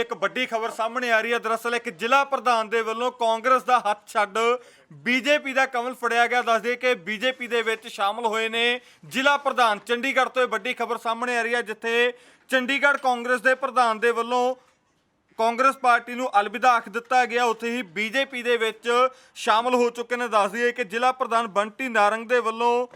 ਇੱਕ ਵੱਡੀ ਖਬਰ ਸਾਹਮਣੇ ਆ ਰਹੀ ਹੈ। ਦਰਅਸਲ ਇੱਕ ਜ਼ਿਲ੍ਹਾ ਪ੍ਰਧਾਨ ਦੇ ਵੱਲੋਂ ਕਾਂਗਰਸ ਦਾ ਹੱਥ ਛੱਡ ਬੀਜੇਪੀ ਦਾ ਕਮਲ ਫੜਿਆ ਗਿਆ। ਦੱਸਦੇ ਕਿ ਬੀਜੇਪੀ ਦੇ ਵਿੱਚ ਸ਼ਾਮਲ ਹੋਏ ਨੇ ਜ਼ਿਲ੍ਹਾ ਪ੍ਰਧਾਨ। ਚੰਡੀਗੜ੍ਹ ਤੋਂ ਇਹ ਵੱਡੀ ਖਬਰ ਸਾਹਮਣੇ ਆ ਰਹੀ ਹੈ, ਜਿੱਥੇ ਚੰਡੀਗੜ੍ਹ ਕਾਂਗਰਸ ਦੇ ਪ੍ਰਧਾਨ ਦੇ ਵੱਲੋਂ ਕਾਂਗਰਸ ਪਾਰਟੀ ਨੂੰ ਅਲਵਿਦਾ ਆਖ ਦਿੱਤਾ ਗਿਆ। ਉੱਥੇ ਹੀ ਬੀਜੇਪੀ ਦੇ ਵਿੱਚ ਸ਼ਾਮਲ ਹੋ ਚੁੱਕੇ ਨੇ। ਦੱਸ ਦਈਏ ਕਿ ਜ਼ਿਲ੍ਹਾ ਪ੍ਰਧਾਨ ਬੰਟੀ ਨਾਰੰਗ ਦੇ ਵੱਲੋਂ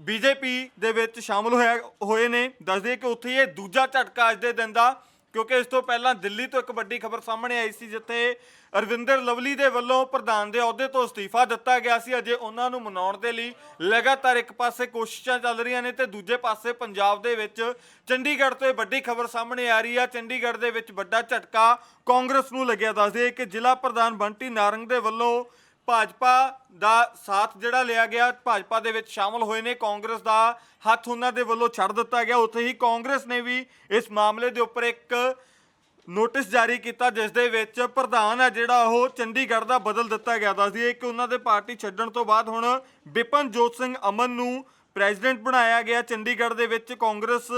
ਬੀਜੇਪੀ ਦੇ ਵਿੱਚ ਸ਼ਾਮਲ ਹੋਇਆ ਹੋਏ ਨੇ। ਦੱਸਦੇ ਕਿ ਉੱਥੇ ਇਹ ਦੂਜਾ ਝਟਕਾ ਅੱਜ ਦੇ ਦਿਨ ਦਾ ਕਿਉਂਕਿ ਇਸ ਤੋਂ ਪਹਿਲਾਂ ਦਿੱਲੀ ਤੋਂ ਇੱਕ ਵੱਡੀ ਖਬਰ ਸਾਹਮਣੇ ਆਈ ਸੀ, ਜਿੱਥੇ ਅਰਵਿੰਦਰ ਲਵਲੀ ਦੇ ਵੱਲੋਂ ਪ੍ਰਧਾਨ ਦੇ ਅਹੁਦੇ ਤੋਂ ਅਸਤੀਫਾ ਦਿੱਤਾ ਗਿਆ ਸੀ। ਅਜੇ ਉਹਨਾਂ ਨੂੰ ਮਨਾਉਣ ਦੇ ਲਈ ਲਗਾਤਾਰ ਇੱਕ ਪਾਸੇ ਕੋਸ਼ਿਸ਼ਾਂ ਚੱਲ ਰਹੀਆਂ ਨੇ ਤੇ ਦੂਜੇ ਪਾਸੇ ਪੰਜਾਬ ਦੇ ਵਿੱਚ ਚੰਡੀਗੜ੍ਹ ਤੋਂ ਇਹ ਵੱਡੀ ਖਬਰ ਸਾਹਮਣੇ ਆ ਰਹੀ ਆ। ਚੰਡੀਗੜ੍ਹ ਦੇ ਵਿੱਚ ਵੱਡਾ ਝਟਕਾ ਕਾਂਗਰਸ ਨੂੰ ਲੱਗਿਆ। ਦੱਸਦੇ ਕਿ ਜ਼ਿਲ੍ਹਾ ਪ੍ਰਧਾਨ ਬੰਟੀ ਨਾਰੰਗ ਦੇ ਵੱਲੋਂ ਭਾਜਪਾ ਦਾ ਸਾਥ ਜਿਹੜਾ ਲਿਆ ਗਿਆ, ਭਾਜਪਾ ਦੇ ਵਿੱਚ ਸ਼ਾਮਲ ਹੋਏ ਨੇ, ਕਾਂਗਰਸ ਦਾ ਹੱਥ ਉਹਨਾਂ ਦੇ ਵੱਲੋਂ ਛੱਡ ਦਿੱਤਾ ਗਿਆ। ਉੱਥੇ ਹੀ ਕਾਂਗਰਸ ਨੇ ਵੀ ਇਸ ਮਾਮਲੇ ਦੇ ਉੱਪਰ ਇੱਕ ਨੋਟਿਸ ਜਾਰੀ ਕੀਤਾ, ਜਿਸ ਦੇ ਵਿੱਚ ਪ੍ਰਧਾਨ ਹੈ ਜਿਹੜਾ ਉਹ ਚੰਡੀਗੜ੍ਹ ਦਾ ਬਦਲ ਦਿੱਤਾ ਗਿਆ। ਦੱਸਦੀ ਹੈ ਕਿ ਉਹਨਾਂ ਦੇ ਪਾਰਟੀ ਛੱਡਣ ਤੋਂ ਬਾਅਦ ਹੁਣ ਬਿਪਨ ਜੋਤ ਸਿੰਘ ਅਮਨ ਨੂੰ ਪ੍ਰੈਜ਼ੀਡੈਂਟ ਬਣਾਇਆ ਗਿਆ ਚੰਡੀਗੜ੍ਹ ਦੇ ਵਿੱਚ। ਕਾਂਗਰਸ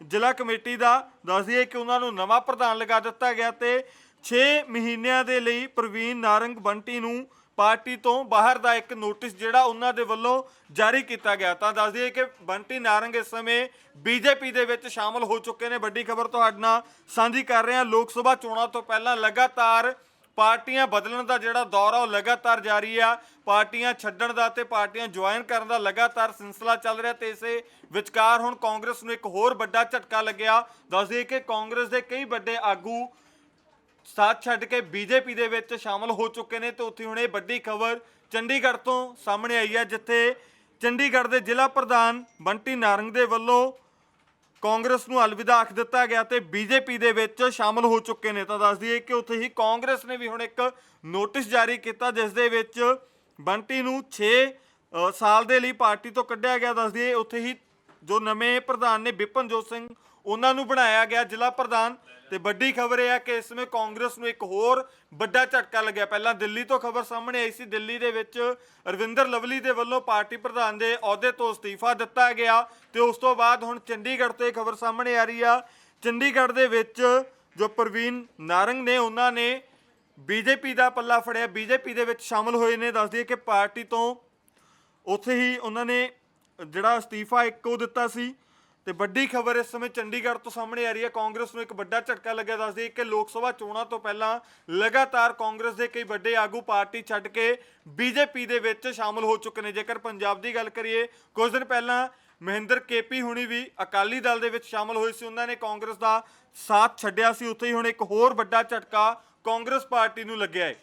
ਜ਼ਿਲ੍ਹਾ ਕਮੇਟੀ ਦਾ ਦੱਸਦੀ ਕਿ ਉਹਨਾਂ ਨੂੰ ਨਵਾਂ ਪ੍ਰਧਾਨ ਲਗਾ ਦਿੱਤਾ ਗਿਆ ਤੇ 6 ਮਹੀਨਿਆਂ ਦੇ ਲਈ ਪ੍ਰਵੀਨ ਨਾਰੰਗ ਬੰਟੀ ਨੂੰ ਪਾਰਟੀ ਤੋਂ ਬਾਹਰ ਦਾ ਇੱਕ ਨੋਟਿਸ ਜਿਹੜਾ ਉਹਨਾਂ ਦੇ ਵੱਲੋਂ ਜਾਰੀ ਕੀਤਾ ਗਿਆ। ਤਾਂ ਦੱਸ ਦਈਏ ਕਿ ਬੰਟੀ ਨਾਰੰਗ ਇਸ ਸਮੇਂ ਬੀਜੇਪੀ ਦੇ ਵਿੱਚ ਸ਼ਾਮਲ ਹੋ ਚੁੱਕੇ ਨੇ। ਵੱਡੀ ਖਬਰ ਤੁਹਾਡੇ ਨਾਲ ਸਾਂਝੀ ਕਰ ਰਹੇ ਹਾਂ। ਲੋਕ ਸਭਾ ਚੋਣਾਂ ਤੋਂ ਪਹਿਲਾਂ ਲਗਾਤਾਰ ਪਾਰਟੀਆਂ ਬਦਲਣ ਦਾ ਜਿਹੜਾ ਦੌਰ ਆ, ਉਹ ਲਗਾਤਾਰ ਜਾਰੀ ਆ। ਪਾਰਟੀਆਂ ਛੱਡਣ ਦਾ ਤੇ ਪਾਰਟੀਆਂ ਜੁਆਇਨ ਕਰਨ ਦਾ ਲਗਾਤਾਰ ਸਿਲਸਿਲਾ ਚੱਲ ਰਿਹਾ ਤੇ ਇਸੇ ਵਿਚਕਾਰ ਹੁਣ ਕਾਂਗਰਸ ਨੂੰ ਇੱਕ ਹੋਰ ਵੱਡਾ ਝਟਕਾ ਲੱਗਿਆ। ਦੱਸ ਦਈਏ ਕਿ ਕਾਂਗਰਸ ਦੇ ਕਈ ਵੱਡੇ ਆਗੂ ਸਾਥ ਛੱਡ ਕੇ ਬੀਜੇਪੀ ਦੇ ਵਿੱਚ ਸ਼ਾਮਲ ਹੋ ਚੁੱਕੇ ਨੇ ਤੇ ਉੱਥੇ ਹੁਣ ਇਹ ਵੱਡੀ ਖਬਰ ਚੰਡੀਗੜ੍ਹ ਤੋਂ ਸਾਹਮਣੇ ਆਈ ਹੈ, ਜਿੱਥੇ ਚੰਡੀਗੜ੍ਹ ਦੇ ਜ਼ਿਲ੍ਹਾ ਪ੍ਰਧਾਨ ਬੰਟੀ ਨਾਰੰਗ ਦੇ ਵੱਲੋਂ ਕਾਂਗਰਸ ਨੂੰ ਅਲਵਿਦਾ ਆਖ ਦਿੱਤਾ ਗਿਆ ਤੇ ਬੀਜੇਪੀ ਦੇ ਵਿੱਚ ਸ਼ਾਮਲ ਹੋ ਚੁੱਕੇ ਨੇ। ਤਾਂ ਦੱਸ ਦਈਏ ਕਿ ਉੱਥੇ ਹੀ ਕਾਂਗਰਸ ਨੇ ਵੀ ਹੁਣ ਇੱਕ ਨੋਟਿਸ ਜਾਰੀ ਕੀਤਾ, ਜਿਸ ਦੇ ਵਿੱਚ ਬੰਟੀ ਨੂੰ 6 ਸਾਲ ਦੇ ਲਈ ਪਾਰਟੀ ਤੋਂ ਕੱਢਿਆ ਗਿਆ। ਦੱਸ ਦਈਏ ਉੱਥੇ ਹੀ ਜੋ ਨਵੇਂ ਪ੍ਰਧਾਨ ਨੇ ਬਿਪਨਜੋਤ ਸਿੰਘ, ਉਹਨਾਂ ਨੂੰ ਬਣਾਇਆ ਗਿਆ ਜ਼ਿਲ੍ਹਾ ਪ੍ਰਧਾਨ। ਤੇ ਵੱਡੀ ਖਬਰ ਇਹ ਹੈ ਕਿ ਇਸ ਸਮੇਂ ਕਾਂਗਰਸ ਨੂੰ ਇੱਕ ਹੋਰ ਵੱਡਾ ਝਟਕਾ ਲੱਗਿਆ। ਪਹਿਲਾਂ ਦਿੱਲੀ ਤੋਂ ਖਬਰ ਸਾਹਮਣੇ ਆਈ ਸੀ। ਦਿੱਲੀ ਦੇ ਵਿੱਚ ਅਰਵਿੰਦਰ ਲਵਲੀ ਦੇ ਵੱਲੋਂ ਪਾਰਟੀ ਪ੍ਰਧਾਨ ਦੇ ਅਹੁਦੇ ਤੋਂ ਅਸਤੀਫਾ ਦਿੱਤਾ ਗਿਆ ਤੇ ਉਸ ਤੋਂ ਬਾਅਦ ਹੁਣ ਚੰਡੀਗੜ੍ਹ ਤੋਂ ਇਹ ਖਬਰ ਸਾਹਮਣੇ ਆ ਰਹੀ ਆ। ਚੰਡੀਗੜ੍ਹ ਦੇ ਵਿੱਚ ਜੋ ਪ੍ਰਵੀਨ ਨਾਰੰਗ ਨੇ, ਉਹਨਾਂ ਨੇ ਬੀਜੇਪੀ ਦਾ ਪੱਲਾ ਫੜਿਆ। ਬੀਜੇਪੀ ਦੇ ਵਿੱਚ ਸ਼ਾਮਲ ਹੋਏ ਨੇ। ਦੱਸਦੀ ਹੈ ਕਿ ਪਾਰਟੀ ਤੋਂ ਉੱਥੇ ਹੀ ਉਹਨਾਂ ਨੇ ਜਿਹੜਾ ਅਸਤੀਫਾ ਇੱਕ ਉਹ ਦਿੱਤਾ ਸੀ ਤੇ ਵੱਡੀ ਖਬਰ ਇਸ ਸਮੇਂ ਚੰਡੀਗੜ੍ਹ ਤੋਂ ਸਾਹਮਣੇ ਆ ਰਹੀ ਹੈ। ਕਾਂਗਰਸ ਨੂੰ ਇੱਕ ਵੱਡਾ ਝਟਕਾ ਲੱਗਿਆ ਦੱਸਦੀ ਕਿ ਲੋਕ ਸਭਾ ਚੋਣਾਂ ਤੋਂ ਪਹਿਲਾਂ ਲਗਾਤਾਰ ਕਾਂਗਰਸ ਦੇ ਕਈ ਵੱਡੇ ਆਗੂ ਪਾਰਟੀ ਛੱਡ ਕੇ ਬੀਜੇਪੀ ਦੇ ਵਿੱਚ ਸ਼ਾਮਲ ਹੋ ਚੁੱਕੇ ਨੇ। ਜੇਕਰ ਪੰਜਾਬ ਦੀ ਗੱਲ ਕਰੀਏ, ਕੁਝ ਦਿਨ ਪਹਿਲਾਂ ਮਹਿੰਦਰ ਕੇਪੀ ਹੁਣੀ ਵੀ ਅਕਾਲੀ ਦਲ ਦੇ ਵਿੱਚ ਸ਼ਾਮਲ ਹੋਏ ਸੀ। ਉਹਨਾਂ ਨੇ ਕਾਂਗਰਸ ਦਾ ਸਾਥ ਛੱਡਿਆ ਸੀ। ਉੱਥੇ ਹੀ ਹੁਣ ਇੱਕ ਹੋਰ ਵੱਡਾ ਝਟਕਾ ਕਾਂਗਰਸ ਪਾਰਟੀ ਨੂੰ ਲੱਗਿਆ ਹੈ।